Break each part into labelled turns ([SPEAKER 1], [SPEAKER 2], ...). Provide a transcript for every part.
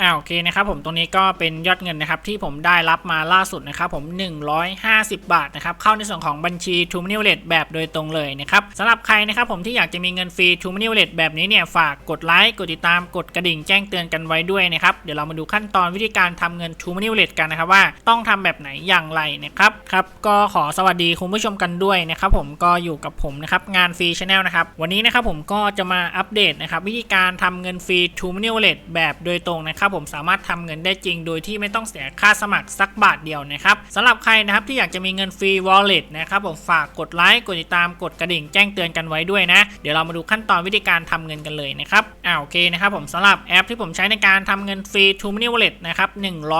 [SPEAKER 1] อ่าโอเคนะครับผมตรงนี้ก็เป็นยอดเงินนะครับที่ผมได้รับมาล่าสุดนะครับผม 150 บาทนะครับเข้าในส่วนของบัญชี t ูมิเนิวเลตแบบโดยตรงเลยนะครับสำหรับใครนะครับผมที่อยากจะมีเงินฟรี t ูมิเนิวเลตแบบนี้เนี่ยฝากกดไลค์กดติดตามกดกระดิ่งแจ้งเตือนกันไว้ด้วยนะครับเดี๋ยวเรามาดูขั้นตอนวิธีการทำเงิน t ูมิเนิวเลตกันนะครับว่าต้องทำแบบไหนอย่างไรนะครับครับก็ขอสวัสดีคุณผู้ชมกันด้วยนะครับผมก็อยู่กับผมนะครับงานฟรีชาแนลนะครับวันนี้นะครับผมก็จะมาอัปเดตนะครับวิธีการทำเงินฟรี t ูมินิวเลตแบบโดยตรงนะครับผมสามารถทำเงินได้จริง โดยที่ไม่ต้องเสียค่าสมัครสักบาทเดียวนะครับสำหรับใครนะครับที่อยากจะมีเงินฟรี wallet นะครับผมฝากกดไลค์กดติดตามกดกระดิ่งแจ้งเตือนกันไว้ด้วยนะ เดี๋ยวเรามาดูขั้นตอนวิธีการทำเงินกันเลยนะครับอ่าโอเคนะครับผมสำหรับแอปที่ผมใช้ในการทำเงินฟรี t ูมินิวเลตนะครับ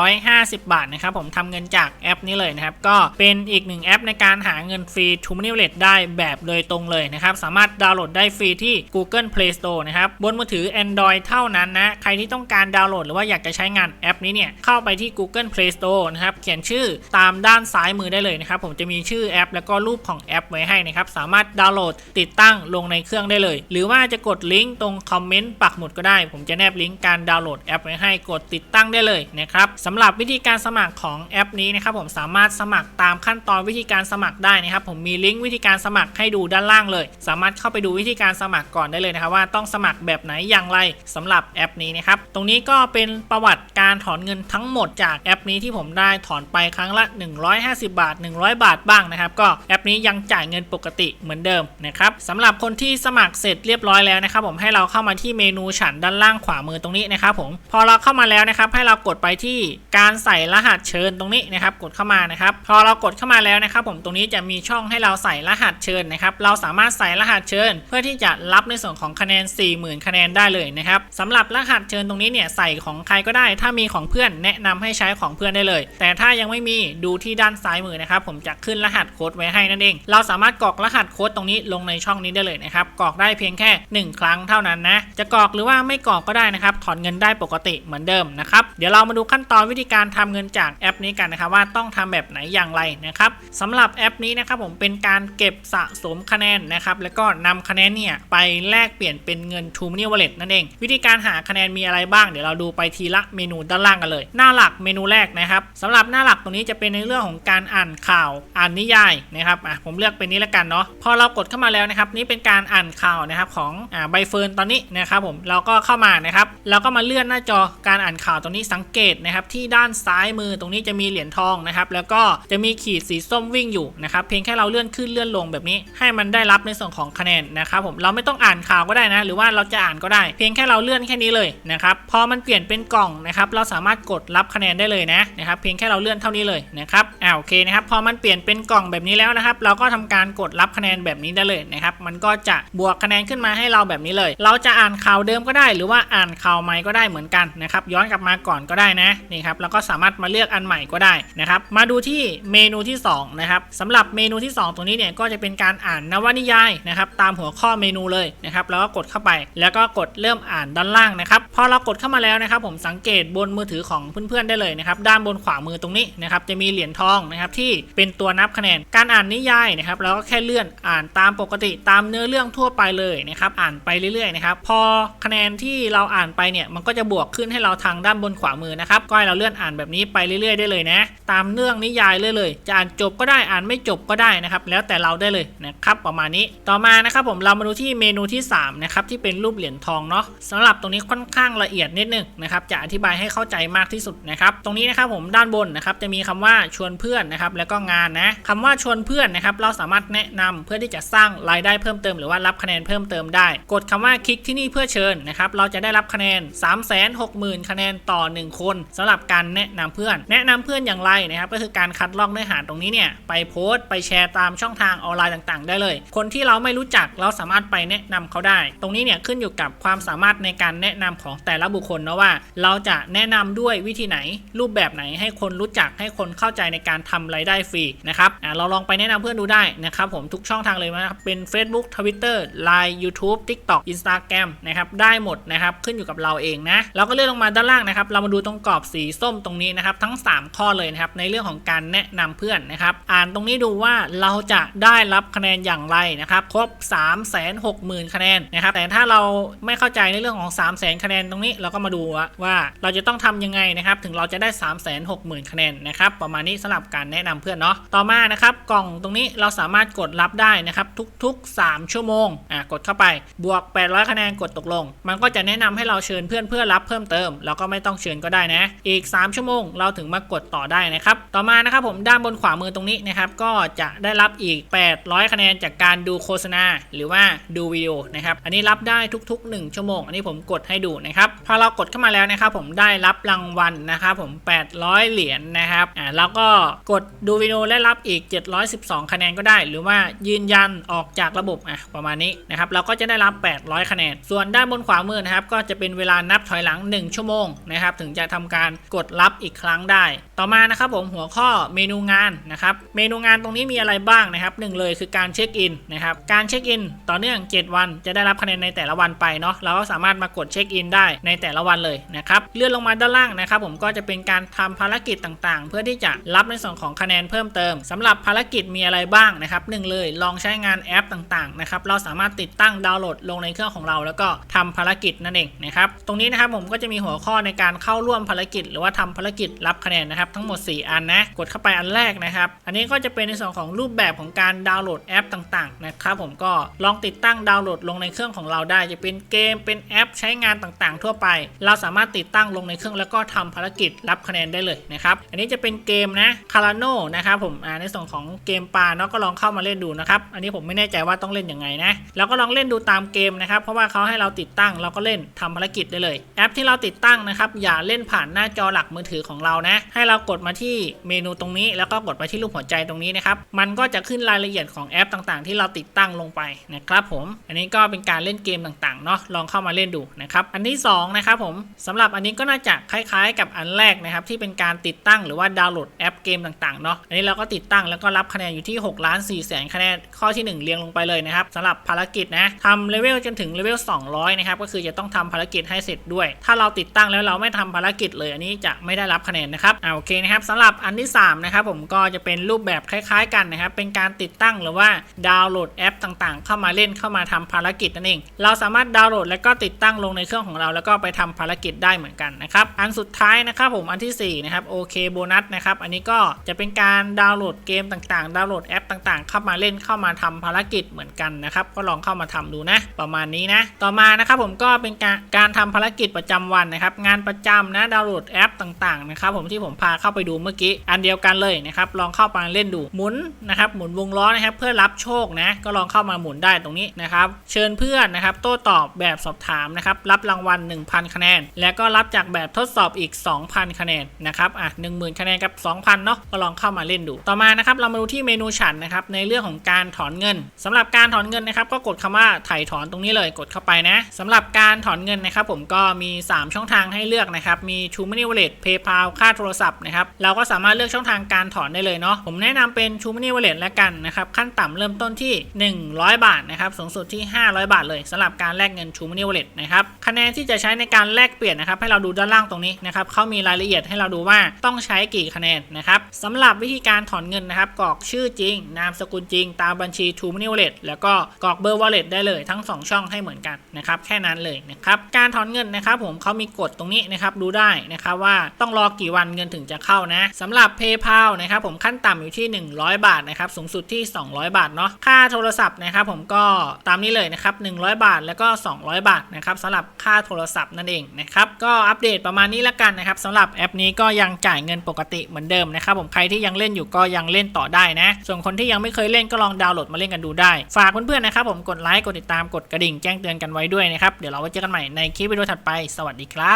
[SPEAKER 1] 150 บาทนะครับผมทำเงินจากแอปนี้เลยนะครับก็เป็นอีกหนึ่งแอปในการหาเงินฟรี t ูมินิวเลตได้แบบโดยตรงเลยนะครับสามารถดาวน์โหลดได้ฟรีที่ Google Play Store นะครับบนมือถือ Android เท่านั้นนะใครที่ต้องการดาวน์โหลดหรือว่าอยากจะใช้งานแอปนี้เนี่ย เข้าไปที่ Google Play Store นะครับ เขียนชื่อตามด้านซ้ายมือได้เลยนะครับ ผมจะมีชื่อแอป แล้วก็รูปของแอปไว้ให้นะครับ สามารถดาวน์โหลดติดตั้งลงในเครื่องได้เลย หรือว่าจะกดลิงก์ตรงคอมเมนต์ปักหมุดก็ได้ ผมจะแนบลิงก์การดาวน์โหลดแอปไว้ให้กดติดตั้งได้เลยนะครับสำหรับวิธีการสมัครของแอปนี้นะครับผมสามารถสมัครตามขั้นตอนวิธีการสมัครได้นะครับ ผมมีลิงก์วิธีการสมัครให้ดูด้านล่างเลย สามารถเข้าไปดูวิธีการสมัครก่อนได้เลยนะครับว่าต้องสมัครแบบไหนอย่างไรสำหรับแอปนี้นะครับตรงนี้ก็เป็น็นประวัติการถอนเงินทั้งหมดจากแอปนี้ที่ผมได้ถอนไปครั้งละ 150 บาท 100 บาทบ้างนะครับ ก็แอปนี้ยังจ่ายเงินปกติเหมือนเดิมนะครับสำหรับคนที่สมัครเสร็จเรียบร้อยแล้วนะครับ ผมให้เราเข้ามาที่เมนูฉันด้านล่างขวามือตรงนี้นะครับผมพอเราเข้ามาแล้วนะครับ ให้เรากดไปที่การใส่รหัสเชิญตรงนี้นะครับ กดเข้ามานะครับ พอเรากดเข้ามาแล้วนะครับ ผมตรงนี้จะมีช่องให้เราใส่รหัสเชิญนะครับ เราสามารถใส่รหัสเชิญ เพื่อที่จะรับในส่วนของคะแนน 40,000 คะแนนได้เลยนะครับสำหรับรหัสเชิญตรงนี้เนี่ยใส่ของใครก็ได้ ถ้ามีของเพื่อนแนะนำให้ใช้ของเพื่อนได้เลย แต่ถ้ายังไม่มีดูที่ด้านซ้ายมือนะครับผมจะขึ้นรหัสโค้ดไว้ให้นั่นเอง เราสามารถกรอกรหัสโค้ดตรงนี้ลงในช่องนี้ได้เลยนะครับกรอกได้เพียงแค่ 1 ครั้งเท่านั้นนะจะกรอกหรือว่าไม่กรอกก็ได้นะครับถอนเงินได้ปกติเหมือนเดิมนะครับเดี๋ยวเรามาดูขั้นตอนวิธีการทำเงินจากแอปนี้กันนะครับว่าต้องทำแบบไหนอย่างไรนะครับสำหรับแอปนี้นะครับผมเป็นการเก็บสะสมคะแนนนะครับแล้วก็นำคะแนนเนี่ยไปแลกเปลี่ยนเป็นเงิน t ูมินิวเลตนั่นเอง วิธีการหาคะแนนมีอะไรบ้างเดี๋ยวเราดูไปทีละเมนูด้านล่างกันเลย หน้าหลักเมนูแรกนะครับสำหรับหน้าหลักตรงนี้จะเป็นในเรื่องของการอ่านข่าวอ่านนิยายนะครับอะผมเลือกเป็นนี้แล้วกันเนาะพอเรากดเข้ามาแล้วนะครับนี่เป็นการอ่านข่าวนะครับของอ่าใบเฟิร์นตอนนี้นะครับผมเราก็เข้ามานะครับเราก็มาเลื่อนหน้าจอการอ่านข่าวตรงนี้สังเกตนะครับที่ด้านซ้ายมือตรงนี้จะมีเหรียญทองนะครับแล้วก็จะมีขีดสีส้มวิ่งอยู่นะครับเพียงแค่เราเลื่อนขึ้นเลื่อนลงแบบนี้ ให้มันได้รับในส่วนของคะแนนนะครับผมเราไม่ต้องอ่านข่าวก็ได้นะ หรือว่าเราจะอ่านก็ได้ เพียงแค่เราเลื่อนแค่นี้เลยนะครับพอมันเปลี่ยนเป็นกล่องนะครับเราสามารถกดรับคะแนนได้เลยนะนะครับเพียงแค่เราเลื่อนเท่านี้เลยนะครับอ่าโอเคนะครับพอมันเปลี่ยนเป็นกล่องแบบนี้แล้วนะครับ เราก็ทำการกดรับคะแนนแบบนี้ได้เลยนะครับมันก็จะบวกคะแนนขึ้นมาให้เราแบบนี้เลย เราจะอ่านข่าวเดิมก็ได้ หรือว่าอ่านข่าวใหม่ก็ได้เหมือนกันนะครับย้อนกลับมาก่อนก็ได้นะนี่ครับเราก็สามารถมาเลือกอันใหม่ก็ได้นะครับมาดูที่เมนูที่สองนะครับสำหรับเมนูที่สองตรงนี้เนี่ยก็จะเป็นการอ่านนวนิยายนะครับตามหัวข้อเมนูเลยนะครับแล้วก็กดเข้าไป แล้วก็กดเริ่มอ่านด้านล่างนะครับพอเรากดเข้ามาแล้วนะครับผมสังเกตบนมือถือของเพื่อนๆได้เลยนะครับด้านบนขวามือตรงนี้นะครับจะมีเหรียญทองนะครับที่เป็นตัวนับคะแนนการอ่านนิยายนะครับเราก็แค่เลื่อนอ่านตามปกติตามเนื้อเรื่องทั่วไปเลยนะครับอ่านไปเรื่อยๆนะครับพอคะแนนที่เราอ่านไปเนี่ยมันก็จะบวกขึ้นให้เราทางด้านบนขวามือนะครับก็ให้เราเลื่อนอ่านแบบนี้ไปเรื่อยๆ ได้เลยนะ ตามเรื่องนิยายเลยเลย จะอ่านจบก็ได้อ่านไม่จบก็ได้นะครับแล้วแต่เราได้เลยนะครับประมาณนี้ต่อมานะครับผมเรามาดูที่เมนูที่3นะครับที่เป็นรูปเหรียญทองเนาะสำหรับตรงนี้ค่อนข้างละเอียดนิดนึงนะครับจะอธิบายให้เข้าใจมากที่สุดนะครับตรงนี้นะครับผมด้านบนนะครับจะมีคำว่าชวนเพื่อนนะครับแล้วก็งานนะคำว่าชวนเพื่อนนะครับเราสามารถแนะนำเพื่อที่จะสร้างรายได้เพิ่มเติมหรือว่ารับคะแนนเพิ่มเติมได้ กดคำว่าคลิกที่นี่เพื่อเชิญนะครับเราจะได้รับคะแนน 3 6 0 0 0 0 คะแนนต่อ 1 คนสำหรับการแนะนำเพื่อน แนะนำเพื่อนอย่างไรนะครับก็คือการคัดลอกเนื้อหาตรงนี้เนี่ยไปโพสต์ไปแชร์ตามช่องทางออนไลน์ต่าง ๆ ได้เลย คนที่เราไม่รู้จักเราสามารถไปแนะนำเขาได้ ตรงนี้เนี่ยขึ้นอยู่กับความสามารถในการแนะนำของแต่ละบุคคลนะว่าเราจะแนะนำด้วยวิธีไหน รูปแบบไหนให้คนรู้จักให้คนเข้าใจในการทำรายได้ฟรีนะครับเราลองไปแนะนำเพื่อนดูได้นะครับผมทุกช่องทางเลยนะครับเป็น Facebook Twitter Line YouTube TikTok Instagram นะครับได้หมดนะครับขึ้นอยู่กับเราเองนะเราก็เลื่อนลงมาด้านล่างนะครับ เรามาดูตรงกรอบสีส้มตรงนี้นะครับทั้ง 3 ข้อเลยนะครับในเรื่องของการแนะนำเพื่อนนะครับ อ่านตรงนี้ดูว่าเราจะได้รับคะแนนอย่างไรนะครับครบ 3 6 0 0 0 0 คะแนนนะครับแต่ถ้าเราไม่เข้าใจในเรื่องของ 3 0 0 0 0 0 คะแนนตรงนี้เราก็มาดูว่าว่าเราจะต้องทำยังไงนะครับถึงเราจะได้ 3 6 0 0 0 0 คะแนนนะครับประมาณนี้สำหรับการแนะนำเพื่อนเนาะต่อมานะครับกล่องตรงนี้เราสามารถกดรับได้นะครับทุกๆ 3 ชั่วโมงอะกดเข้าไปบวก 800 คะแนนกดตกลง มันก็จะแนะนำให้เราเชิญเพื่อนเพื่อรับเพิ่มเติมเราก็ไม่ต้องเชิญก็ได้นะ อีก 3 ชั่วโมง เราถึงมากดต่อได้นะครับต่อมานะครับผมด้านบนขวามือตรงนี้นะครับก็จะได้รับอีก 800 คะแนนจากการดูโฆษณา หรือว่าดูวิดีโอนะครับอันนี้รับได้ทุก ๆ 1 ชั่วโมง อันนี้ผมกดให้ดูนะครับพอเรากดเข้ามาแล้วนะครับผมได้รับรางวัลนะครับผม 800 เหรียญนะครับอ่าแล้วก็กดดูวิดีโอและรับอีก 712 คะแนนก็ได้ หรือว่ายืนยันออกจากระบบอะประมาณนี้นะครับเราก็จะได้รับ 800 คะแนน ส่วนด้านบนขวามือนะครับก็จะเป็นเวลานับถอยหลัง 1 ชั่วโมงนะครับถึงจะทำการกดรับอีกครั้งได้ ต่อมานะครับผมหัวข้อเมนูงานนะครับเมนูงานตรงนี้มีอะไรบ้างนะครับหนึ่งเลยคือการเช็คอินนะครับการเช็คอินต่อเนื่อง 7 วันจะได้รับคะแนนในแต่ละวันไปเนาะเราก็สามารถมากดเช็คอินได้ในแต่ละวันเลยนะครับเลื่อนลงมาด้านล่างนะครับผมก็จะเป็นการทำภารกิจต่างๆ เพื่อที่จะรับในส่วนของคะแนนเพิ่มเติมสำหรับภารกิจมีอะไรบ้างนะครับหนึ่งเลยลองใช้งานแอปต่างๆนะครับเราสามารถติดตั้งดาวน์โหลดลงในเครื่องของเรา แล้วก็ทำภารกิจนั่นเองนะครับตรงนี้นะครับผมก็จะมีหัวข้อในการเข้าร่วมภารกิจ หรือว่าทำภารกิจรับคะแนนนะครับทั้งหมด 4 อันนะกดเข้าไปอันแรกนะครับอันนี้ก็จะเป็นในส่วนของรูปแบบของการดาวน์โหลดแอปต่างๆนะครับผมก็ลองติดตั้งดาวน์โหลดลงในเครื่องของเราได้ จะเป็นเกมเป็นแอป ใช้งานต่างๆ ทั่วไป เราสามารถมาติดตั้งลงในเครื่องแล้วก็ทำภารกิจรับคะแนนได้เลยนะครับอันนี้จะเป็นเกมนะคาราโนนะครับผมในส่วนของเกมปลาเนาะก็ลองเข้ามาเล่นดูนะครับอันนี้ผมไม่แน่ใจว่าต้องเล่นยังไงนะแล้วก็ลองเล่นดูตามเกมนะครับเพราะว่าเขาให้เราติดตั้งเราก็เล่นทำภารกิจได้เลย แอปที่เราติดตั้งนะครับอย่าเล่นผ่านหน้าจอหลักมือถือของเรานะให้เรากดมาที่เมนูตรงนี้ แล้วก็กดไปที่รูปหัวใจตรงนี้นะครับมันก็จะขึ้นรายละเอียดของแอปต่างๆ ที่เราติดตั้งลงไปนะครับผม อันนี้ก็เป็นการเล่นเกมต่างๆเนาะลองเข้ามาเล่นดูนะครับอันที่สองนะครับผมสำหรับอันนี้ก็น่าจะคล้ายๆ กับอันแรกนะครับ ที่เป็นการติดตั้งหรือว่าดาวน์โหลดแอปเกมต่างๆเนาะอันนี้เราก็ติดตั้งแล้วก็รับคะแนนอยู่ที่6ล้าน4แสนคะแนนข้อที่ 1 เรียงลงไปเลยนะครับสำหรับภารกิจนะทำเลเวลจนถึงเลเวล200นะครับก็คือจะต้องทำภารกิจให้เสร็จด้วย ถ้าเราติดตั้งแล้วเราไม่ทำภารกิจเลยอันนี้จะไม่ได้รับคะแนนนะครับอ่าโอเคนะครับสำหรับอันที่3นะครับผมก็จะเป็นรูปแบบคล้าย ๆ กันนะครับเป็นการติดตั้งหรือว่าดาวน์โหลดแอปต่างๆ เข้ามาเล่นเข้ามาทำภารกิจนั่นเองเราสามารถดาวน์โหลดแล้วก็ติดตั้งลงในเครื่องของเราแล้วก็ไปทำภารกิจได้เหมือนกันนะครับ อันสุดท้ายนะครับผมอันที่4นะครับโอเคโบนัสนะครับอันนี้ก็จะเป็นการดาวน์โหลดเกมต่างๆ ดาวน์โหลดแอปต่างๆ เข้ามาเล่นเข้ามาทำภารกิจเหมือนกันนะครับ ก็ลองเข้ามาทำดูนะ ประมาณนี้นะ ต่อมานะครับผมก็เป็นการการทำภารกิจประจำวันนะครับ งานประจำนะดาวน์โหลดแอปต่างๆนะครับผมที่ผมพาเข้าไปดูเมื่อกี้อันเดียวกันเลยนะครับลองเข้ามาเล่นดูหมุนนะครับหมุนวงล้อนะครับเพื่อรับโชคนะก็ลองเข้ามาหมุนได้ตรงนี้นะครับเชิญเพื่อนนะครับโต้ตอบแบบสอบถามนะครับรับรางวัล 1,000 คะแนนแล้วก็รับจากแบบทดสอบอีก 2,000 คะแนนนะครับอะ10,000 คะแนนกับ 2,000 เนาะก็ลองเข้ามาเล่นดู ต่อมานะครับเรามาดูที่เมนูฉันนะครับในเรื่องของการถอนเงินสำหรับการถอนเงินนะครับก็กดคำว่าถ่ายถอนตรงนี้เลยกดเข้าไปนะสำหรับการถอนเงินนะครับผมก็มี 3 ช่องทางให้เลือกนะครับมี True Money Wallet PayPal ค่าโทรศัพท์นะครับเราก็สามารถเลือกช่องทางการถอนได้เลยเนาะผมแนะนำเป็น True Money Wallet แล้วกันนะครับขั้นต่ำเริ่มต้นที่ 100 บาทนะครับสูงสุดที่ 500 บาทเลยสำหรับการแลกเงิน True Money Wallet นะครับคะแนนที่จะใช้ในการแลกเปลี่ยนนะครับให้เราดูด้านล่างตรงนี้นะครับเขามีรายละเอียดให้เราดูว่าต้องใช้กี่คะแนนนะครับสำหรับวิธีการถอนเงินนะครับกรอกชื่อจริง นามสกุลจริง ตามบัญชี True Money Wallet แล้วก็กรอกเบอร์ Wallet ได้เลยทั้ง 2 ช่องให้เหมือนกันนะครับแค่นั้นเลยนะครับการถอนเงินนะครับผมเขามีกฎตรงนี้นะครับดูได้นะครับว่าต้องรอกี่วันเงินถึงจะเข้านะสำหรับ PayPal นะครับผมขั้นต่ำอยู่ที่ 100 บาทนะครับสูงสุดที่ 200 บาทเนาะค่าโทรศัพท์นะครับผมก็ตามนี้เลยนะครับ100 บาทแล้วก็ 200 บาทนะครับสำหรับค่าโทรศัพท์นั่นเองนะครับก็อัปเดตประมาณนี้ละกันนะครับสำหรับแอปนี้ก็ยังจ่ายเงินปกติเหมือนเดิมนะครับผมใครที่ยังเล่นอยู่ก็ยังเล่นต่อได้นะ ส่วนคนที่ยังไม่เคยเล่นก็ลองดาวน์โหลดมาเล่นกันดูได้ ฝากเพื่อนๆนะครับผมกดไลค์กดติดตามกดกระดิ่งแจ้งเตือนกันไว้ด้วยนะครับเดี๋ยวเราไว้เจอกันใหม่ในคลิปวิดีโอถัดไป สวัสดีครับ